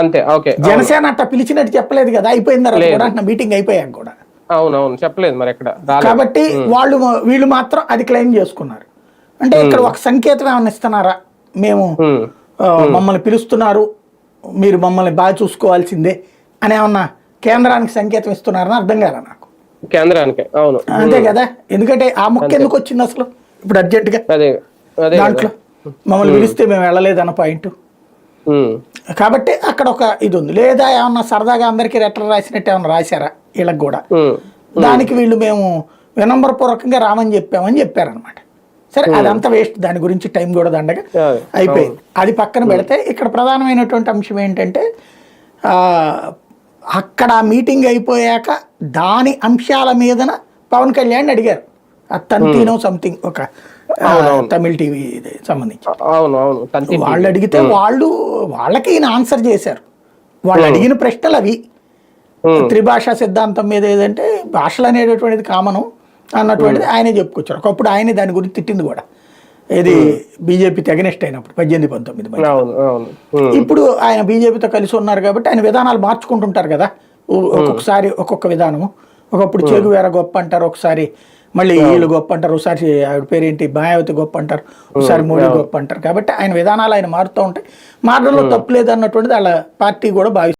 అంతే ఓకే జనసేన అట్ట పిలిచినట్టు చెప్పలేదు కదా తర్వాత కూడా మీటింగ్ అయిపోయాక కూడా. అవును అవును చెప్పలేదు మరి ఎక్కడ కాబట్టి వాళ్ళు వీళ్ళు మాత్రం అది క్లెయిమ్ చేసుకున్నారు. అంటే ఇక్కడ ఒక సంకేతం ఏమైనా ఇస్తున్నారా? మేము మమ్మల్ని పిలుస్తున్నారు మీరు మమ్మల్ని బాగా చూసుకోవాల్సిందే అని ఏమన్నా కేంద్రానికి సంకేతం ఇస్తున్నారని అర్థం కాలే నాకు? కేంద్రానికి అవును. అంతే కదా? ఎందుకంటే ఆ ముక్క ఎందుకు వచ్చింది అసలు? ఇప్పుడు అర్జెంటుగా కదా. దాంట్లో మమ్మల్ని పిలిస్తే మేము వెళ్ళలేదన్న పాయింట్ కాబట్టి అక్కడ ఒక ఇది ఉంది లేదా ఏమన్నా సరదాగా అందరికీ లెటర్ రాసినట్టు ఏమన్నా రాశారా వీళ్ళకి కూడా? దానికి వీళ్ళు మేము వినంబరపూర్వకంగా రామని చెప్పామని చెప్పారనమాట సరే అదంతా వేస్ట్. దాని గురించి టైం కూడా దండగా. అయిపోయింది. అది పక్కన పెడితే ఇక్కడ ప్రధానమైనటువంటి అంశం ఏంటంటే అక్కడ మీటింగ్ అయిపోయాక దాని అంశాల మీదన పవన్ కళ్యాణ్ అడిగారు. తంతీనో సంథింగ్ ఒక ఆ, తమిళ టీవీ సంబంధించి. అవును అవును తంతి వాళ్ళు అడిగితే వాళ్ళు వాళ్ళకి ఈయన ఆన్సర్ చేశారు. వాళ్ళు అడిగిన ప్రశ్నలు అవి. త్రిభాషా సిద్ధాంతం మీద ఏదంటే భాషలు అనేటటువంటిది కామను అన్నటువంటిది ఆయనే చెప్పుకొచ్చారు. ఒకప్పుడు ఆయనే దాని గురించి తిట్టింది కూడా. ఇది బీజేపీ తెగనిస్ట్ అయినప్పుడు పద్దెనిమిది పంతొమ్మిది ఇప్పుడు ఆయన బీజేపీతో కలిసి ఉన్నారు కాబట్టి ఆయన విధానాలు మార్చుకుంటుంటారు కదా. ఒక్కొక్కసారి ఒక్కొక్క విధానము. ఒకప్పుడు చెగువేర గొప్ప అంటారు ఒకసారి మళ్ళీ వీళ్ళు గొప్ప అంటారు ఒకసారి ఆవిడ పేరేంటి మాయావతి గొప్ప అంటారు ఒకసారి మోడీ గొప్ప అంటారు. కాబట్టి ఆయన విధానాలు ఆయన మారుతూ ఉంటాయి. మారడంలో తప్పు లేదు అన్నటువంటిది వాళ్ళ పార్టీ కూడా భావిస్తుంది.